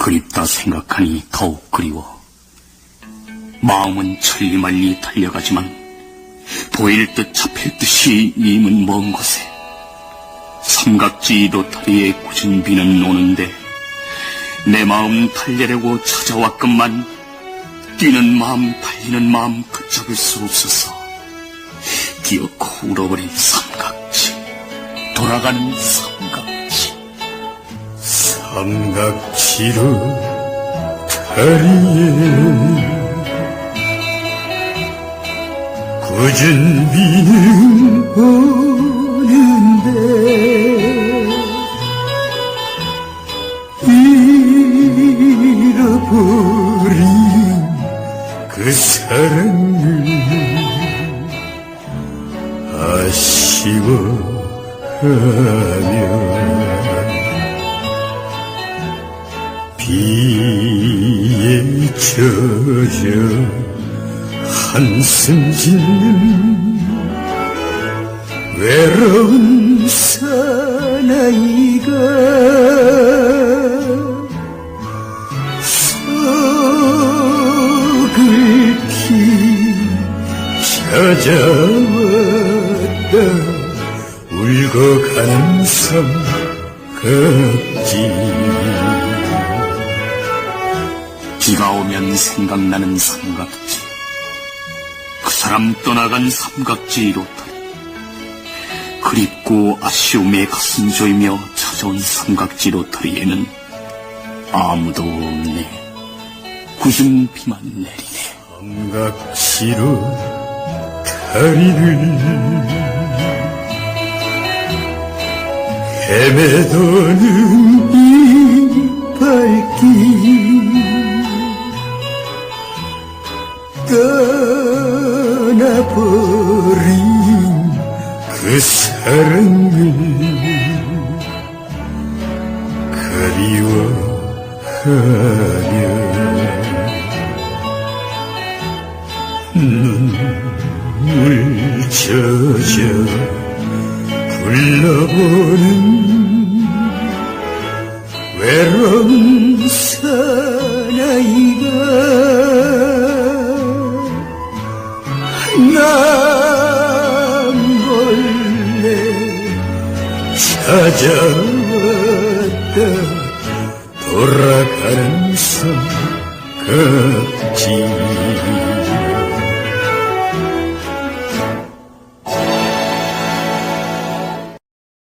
그립다 생각하니 더욱 그리워. 마음은 천리말리 달려가지만 보일 듯 잡힐 듯이 님은 먼 곳에 삼각지 로타리에 꾸준 비는 오는데 내 마음 달래려고 찾아왔건만 뛰는 마음 달리는 마음 그잡을 수 없어서 기어코 울어버린 삼각지 돌아가는 삼각지 삼각지로 다리에 굳은 비는 오는데 잃어버린 그 사랑을 아쉬워하며 비에 젖어 한숨 짓는 외로운 사나이가 서글피 찾아왔다 울고 가는 삼각지 비가 오면 생각나는 삼각지. 그 사람 떠나간 삼각지 로타리 그립고 아쉬움에 가슴 조이며 찾아온 삼각지 로타리에는 아무도 없네. 굳은 비만 내리네. 삼각지로 다리를 헤매도는 이 발길 버린 그 사랑을 그리워하며 눈물 젖어 불러보는 외로운 사나이가 찾아왔다 돌아가는 삼각지